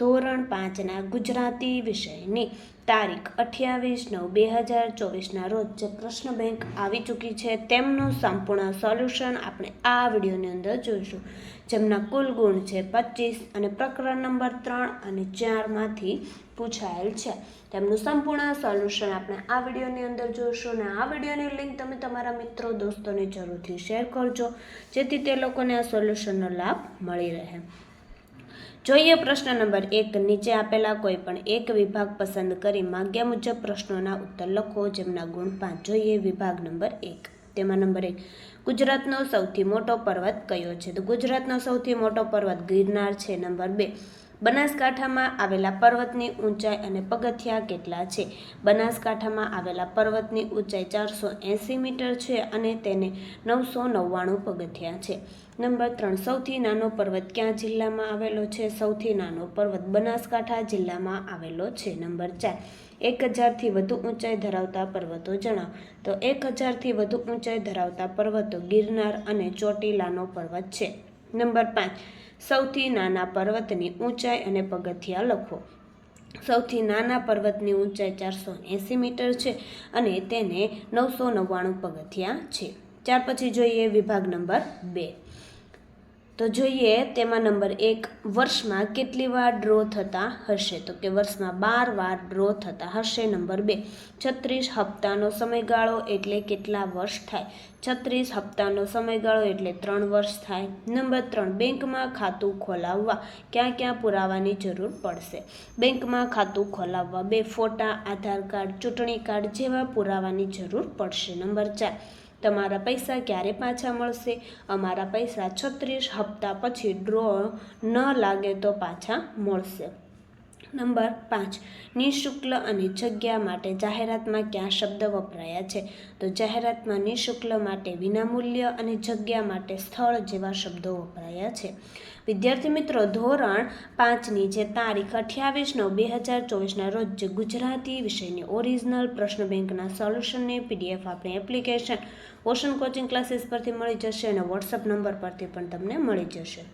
ધોરણ પાંચના ગુજરાતી વિષયની તારીખ અઠ્યાવીસ નવ બે હજાર ચોવીસના રોજ જે પ્રશ્ન બેંક આવી ચૂકી છે તેમનું સંપૂર્ણ સોલ્યુશન આપણે આ વિડીયોની અંદર જોઈશું. જેમના કુલ ગુણ છે પચીસ અને પ્રકરણ નંબર ત્રણ અને ચારમાંથી પૂછાયેલ છે. તેમનું સંપૂર્ણ સોલ્યુશન આપણે આ વિડીયોની અંદર જોઈશું અને આ વિડીયોની લિંક તમે તમારા મિત્રો, દોસ્તોને જરૂરથી શેર કરજો, જેથી તે લોકોને આ સોલ્યુશનનો લાભ મળી રહે. જોઈએ પ્રશ્ન નંબર એક. નીચે આપેલા કોઈ પણ એક વિભાગ પસંદ કરી માગ્યા મુજબ પ્રશ્નોના ઉત્તર લખો. જેમના ગુણ પાંચ. જોઈએ વિભાગ નંબર એક. તેમાં નંબર એક. ગુજરાતનો સૌથી મોટો પર્વત કયો છે? તો ગુજરાતનો સૌથી મોટો પર્વત ગિરનાર છે. નંબર બે. બનાસકાંઠામાં આવેલા પર્વતની ઊંચાઈ અને પગથિયા કેટલા છે? બનાસકાંઠામાં આવેલા પર્વતની ઊંચાઈ ચારસો એંસી મીટર છે અને તેને નવસો નવ્વાણું પગથિયા છે. નંબર ત્રણ, સૌથી નાનો પર્વત ક્યાં જિલ્લામાં આવેલો છે? સૌથી નાનો પર્વત બનાસકાંઠા જિલ્લામાં આવેલો છે. નંબર ચાર, એક હજારથી વધુ ઊંચાઈ ધરાવતા પર્વતો જણાવો. તો એક હજારથી વધુ ઊંચાઈ ધરાવતા પર્વતો ગિરનાર અને ચોટીલાનો પર્વત છે. નંબર પાંચ, સૌથી નાના પર્વતની ઊંચાઈ અને પગથિયા લખો. સૌથી નાના પર્વતની ઊંચાઈ ચારસો એંસી મીટર છે અને તેને નવસો નવ્વાણું પગથિયા છે. ત્યાર પછી જોઈએ વિભાગ નંબર બે. તો જોઈએ તેમાં નંબર એક, વર્ષમાં કેટલી વાર ડ્રો થતા હશે? તો કે વર્ષમાં બાર વાર ડ્રો થતા હશે? નંબર બે, છત્રીસ હપ્તાનો સમયગાળો એટલે કેટલા વર્ષ થાય? છત્રીસ હપ્તાનો સમયગાળો એટલે ત્રણ વર્ષ થાય. નંબર ત્રણ, બેંકમાં ખાતું ખોલાવવા ક્યાં ક્યાં પુરાવાની જરૂર પડશે? બેંકમાં ખાતું ખોલાવવા બે ફોટા, આધાર કાર્ડ, ચૂંટણી કાર્ડ જેવા પુરાવાની જરૂર પડશે. નંબર ચાર તમારા પૈસા ક્યારે પાછા મળશે? અમારા પૈસા છત્રીસ હપ્તા પછી ડ્રો ન લાગે તો પાછા મળશે. નંબર પાંચ. નિઃશુલ્ક અને જગ્યા માટે જાહેરાતમાં કયા શબ્દ વપરાયા છે? તો જાહેરાતમાં નિઃશુલ્ક માટે વિનામૂલ્ય અને જગ્યા માટે સ્થળ જેવા શબ્દો વપરાયા છે. વિદ્યાર્થી મિત્રો, ધોરણ પાંચની જે તારીખ અઠ્યાવીસ નવ બે હજાર ચોવીસના રોજ ગુજરાતી વિષયની ઓરિજિનલ પ્રશ્ન બેંકના સોલ્યુશનની પીડીએફ આપણી એપ્લિકેશન, ઓશન કોચિંગ ક્લાસીસ પરથી મળી જશે અને વોટ્સઅપ નંબર પરથી પણ તમને મળી જશે.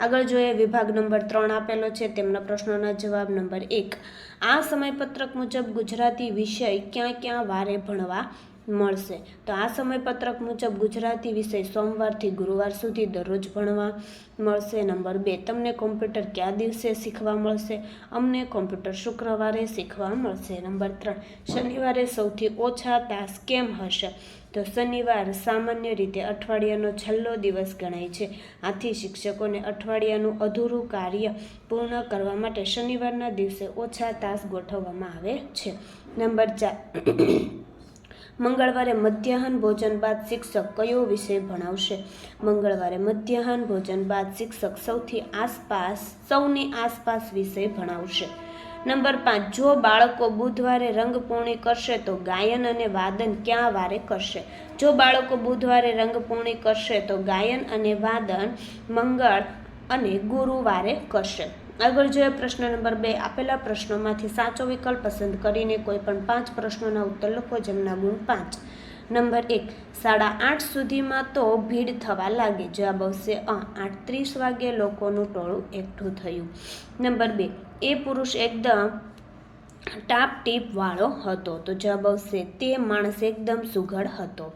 આગળ જોઈએ વિભાગ નંબર ત્રણ આપેલો છે, તેમના પ્રશ્નોના જવાબ નંબર એક. આ સમયપત્રક મુજબ ગુજરાતી વિષય ક્યાં ક્યાં વારે ભણવા મળશે. તો આ સમયપત્રક મુજબ ગુજરાતી વિષય સોમવારથી ગુરુવાર સુધી દરરોજ ભણવા મળશે. નંબર બે, તમને કોમ્પ્યુટર કયા દિવસે શીખવા મળશે? અમને કોમ્પ્યુટર શુક્રવારે શીખવા મળશે. નંબર ત્રણ, શનિવારે સૌથી ઓછા તાસ કેમ હશે? તો શનિવાર સામાન્ય રીતે અઠવાડિયાનો છેલ્લો દિવસ ગણાય છે. આથી શિક્ષકોને અઠવાડિયાનું અધૂરું કાર્ય પૂર્ણ કરવા માટે શનિવારના દિવસે ઓછા તાસ ગોઠવવામાં આવે છે. નંબર ચાર મંગળવારે મધ્યાહન ભોજન બાદ શિક્ષક કયો વિષય ભણાવશે? મંગળવારે મધ્યાહન ભોજન બાદ શિક્ષક સૌથી આસપાસ, સૌની આસપાસ વિષય ભણાવશે. નંબર પાંચ, જો બાળકો બુધવારે રંગપૂર્ણી કરશે તો ગાયન અને વાદન ક્યાં વારે કરશે? જો બાળકો બુધવારે રંગપૂર્ણી કરશે તો ગાયન અને વાદન મંગળ અને ગુરુવારે કરશે. આગળ જોઈએ પ્રશ્ન નંબર બે. આપેલા પ્રશ્નોમાંથી સાચો વિકલ્પ પસંદ કરીને કોઈ પણ પાંચ પ્રશ્નોના ઉત્તર લખો, જેમના ગુણ પાંચ. નંબર એક, સાડા આઠ સુધીમાં તો ભીડ થવા લાગી. જવાબ આવશે, અ, આઠ ત્રીસ વાગે લોકોનું ટોળું એકઠું થયું. નંબર બે, એ પુરુષ એકદમ ટાપ ટીપ વાળો હતો. તો જવાબ આવશે, તે માણસ એકદમ સુઘડ હતો.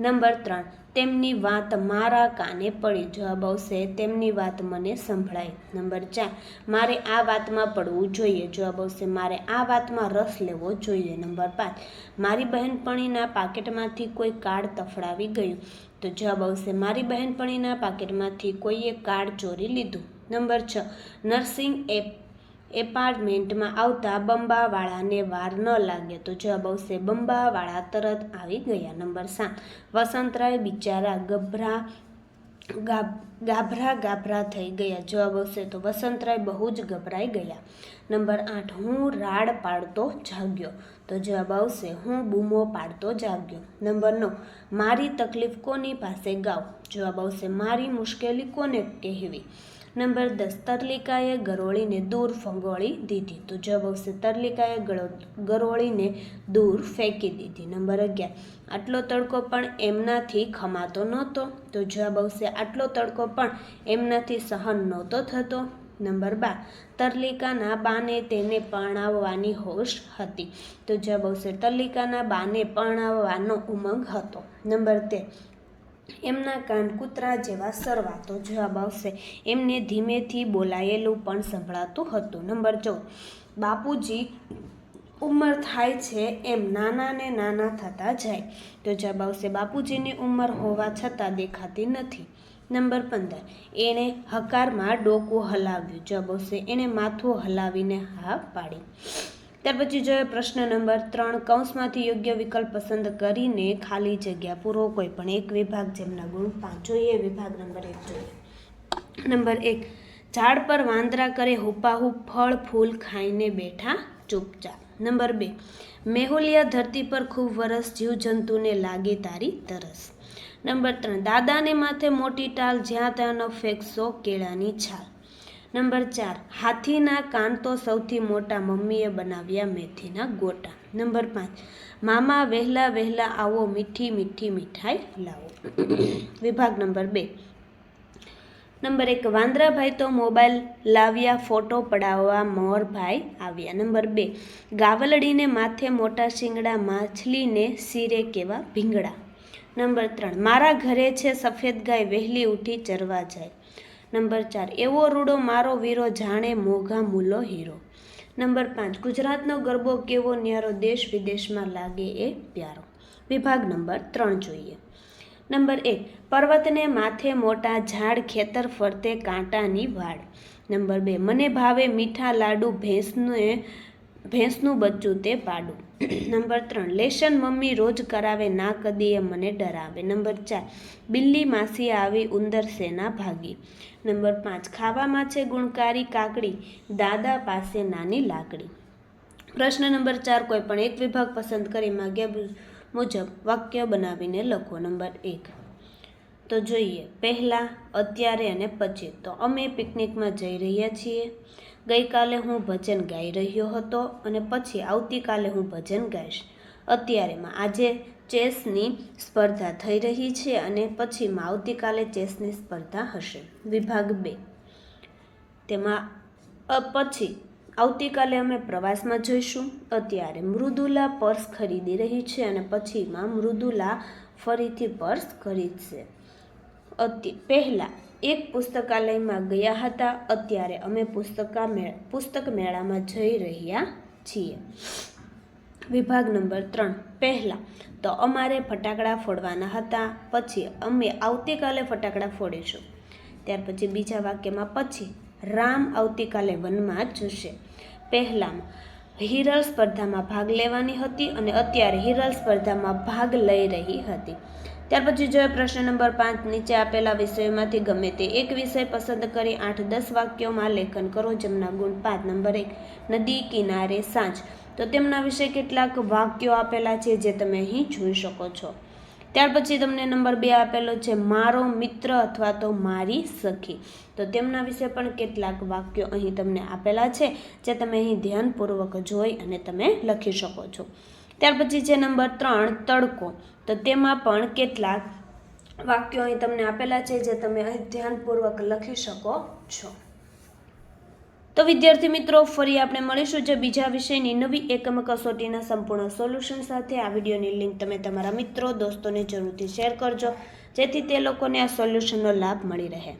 નંબર ત્રણ, તેમની વાત મારા કાને પડી. જવાબ આવશે, તેમની વાત મને સંભળાય. નંબર ચાર, મારે આ વાતમાં પડવું જોઈએ. જવાબ આવશે, મારે આ વાતમાં રસ લેવો જોઈએ. નંબર પાંચ, મારી બહેનપણીના પાકેટમાંથી કોઈ કાર્ડ તફડાવી ગયું. તો જવાબ આવશે, મારી બહેનપણીના પાકેટમાંથી કોઈએ કાર્ડ ચોરી લીધું. નંબર છ, નર્સિંગ એપ એપાર્ટમેન્ટમાં આવતા બંબાવાળાને વાર ન લાગે તો જવાબ આવશે, બંબાવાળા તરત આવી ગયા, નંબર સાત. વસંતરાય બિચારા ગભરા ગાભરા ગાભરા થઈ ગયા. જવાબ આવશે તો વસંતરાય બહુ જ ગભરાઈ ગયા. નંબર આઠ, હું રાડ પાડતો જાગ્યો. તો જવાબ આવશે, હું બૂમો પાડતો જાગ્યો. નંબર નવ, મારી તકલીફ કોની પાસે? ગાવ. જવાબ આવશે, મારી મુશ્કેલી કોને કહેવી? નંબર દસ, તરલિકાએ ગરોળીને દૂર ફંગોળી દીધી. તો જવાબ આવશે, તરલિકાએ ગરોળીને દૂર ફેંકી દીધી. નંબર અગિયાર, આટલો તડકો પણ એમનાથી ખમાતો નહોતો? તો જવાબ આવશે, આટલો તડકો પણ એમનાથી સહન નહોતો થતો. નંબર બાર, તરલિકાના બાને તેને પરણાવવાની હોશ હતી. તો જવાબ આવશે, તરલિકાના બાને પરણાવવાનો ઉમંગ હતો. નંબર તેર એમના કાન કૂતરા જેવા સરવા જવાબ આવશે. એમને ધીમેથી બોલાયેલું પણ સંભળાતું હતું. નંબર ચૌદ. બાપુજી, ઉંમર થાય છે એમ નાના ને નાના થતા જાય. તો જવાબ આવશે, બાપુજીની ઉંમર હોવા છતાં દેખાતી નથી. નંબર પંદર. એણે હકારમાં ડોકું હલાવ્યું. જવાબ આવશે, એણે માથું હલાવીને હા પાડી. ત્યાર પછી જોઈએ પ્રશ્ન નંબર ત્રણ, કૌંસમાંથી યોગ્ય વિકલ્પ પસંદ કરીને ખાલી જગ્યા પૂરો કોઈ પણ એક વિભાગ, જેમના ગુણ પાંચ જોઈએ વિભાગ નંબર એક જોઈએ. નંબર એક, ઝાડ પર વાંદરા કરે હુપાહુપ ફળ, ફૂલ ખાઈને બેઠા ચૂપચાપ. નંબર બે, મેહુલિયા ધરતી પર ખૂબ વરસ જીવજંતુને લાગે તારી તરસ. નંબર ત્રણ, દાદાને માથે મોટી ટાલ, જ્યાં ત્યાંનો ફેંકશો કેળાની છાલ. નંબર ચાર, હાથીના કાન તો સૌથી મોટા મમ્મીએ બનાવ્યા મેથીના ગોટા. નંબર પાંચ, મામા વહેલા વહેલા આવો મીઠી મીઠી મીઠાઈ લાવો. વિભાગ નંબર બે. નંબર એક, વાંદરાભાઈ તો મોબાઈલ લાવ્યા, ફોટો પડાવવા મોરભાઈ આવ્યા. નંબર બે, ગાવલડીને માથે મોટા શિંગડા માછલીને શીરે કેવા ભીંગડા. નંબર ત્રણ, મારા ઘરે છે સફેદ ગાય, વહેલી ઉઠી ચરવા જાય. નંબર ચાર, એવો રૂડો મારો વીરો જાણે મોઘા મૂલો હીરો. નંબર પાંચ, ગુજરાતનો ગરબો કેવો ન્યારો દેશ વિદેશમાં લાગે એ પ્યારો. વિભાગ નંબર ત્રણ જોઈએ. નંબર એક, પર્વતને માથે મોટા ઝાડ, ખેતર ફરતે કાંટાની વાડ. નંબર બે, મને ભાવે મીઠા લાડુ ભેંસને ભેંસનું બચ્ચું તે પાડું. નંબર ત્રણ, લેશન મમ્મી રોજ કરાવે, ના કદીએ મને ડરાવે. નંબર ચાર, બિલ્લી માસી આવી ઉંદર સેના ભાગી. નંબર પાંચ, ખાવામાં છે ગુણકારી કાકડી, દાદા પાસે નાની લાકડી. પ્રશ્ન નંબર ચાર કોઈ પણ એક વિભાગ પસંદ કરી માગ્યા મુજબ વાક્ય બનાવીને લખો. નંબર એક, તો જોઈએ, પહેલાં, અત્યારે અને પછી. તો અમે પિકનિકમાં જઈ રહ્યા છીએ. ગઈકાલે હું ભજન ગાઈ રહ્યો હતો અને પછી આવતીકાલે હું ભજન ગાઈશ. અત્યારેમાં આજે ચેસની સ્પર્ધા થઈ રહી છે અને પછીમાં આવતીકાલે ચેસની સ્પર્ધા હશે. વિભાગ બે. તેમાં પછી આવતીકાલે અમે પ્રવાસમાં જઈશું. અત્યારે મૃદુલા પર્સ ખરીદી રહી છે અને પછીમાં મૃદુલા ફરીથી પર્સ ખરીદશે. અતિ, પહેલાં એક પુસ્તકાલયમાં ગયા હતા. અત્યારે અમે પુસ્તકા મેળ, પુસ્તક મેળામાં જઈ રહ્યા છીએ. વિભાગ નંબર ત્રણ, પહેલાં તો અમારે ફટાકડા ફોડવાના હતા, પછી અમે આવતીકાલે ફટાકડા ફોડીશું. ત્યાર પછી બીજા વાક્યમાં પછી રામ આવતીકાલે વનમાં જશે. પહેલાં હિરલ સ્પર્ધામાં ભાગ લેવાની હતી અને અત્યારે હિરલ સ્પર્ધામાં ભાગ લઈ રહી હતી. ત્યાર પછી જોઈએ પ્રશ્ન નંબર પાંચ નીચે આપેલા વિષયોમાંથી ગમે તે એક વિષય પસંદ કરી આઠ દસ વાક્યોમાં લેખન કરો, જેમના ગુણ પાંચ, નંબર એક, નદી, કિનારે, સાંજ. તો તેમના વિશે કેટલાક વાક્યો આપેલા છે જે તમે અહીં જોઈ શકો છો. ત્યાર પછી તમને નંબર બે આપેલો છે, મારો મિત્ર અથવા તો મારી સખી. તો તેમના વિશે પણ કેટલાક વાક્યો અહીં તમને આપેલા છે, જે તમે અહીં ધ્યાનપૂર્વક જોઈ અને તમે લખી શકો છો. ત્યાર પછી છે નંબર ત્રણ, તડકો. તો તેમાં પણ કેટલાક વાક્યો અહીં તમને આપેલા છે, જે તમે અહીં ધ્યાનપૂર્વક લખી શકો છો. તો વિદ્યાર્થી મિત્રો, ફરી આપણે મળીશું જે બીજા વિષયની નવી એકમ કસોટીના સંપૂર્ણ સોલ્યુશન સાથે. આ વિડીયોની લિંક તમે તમારા મિત્રો, દોસ્તોને જરૂરથી શેર કરજો, જેથી તે લોકોને આ સોલ્યુશનનો લાભ મળી રહે.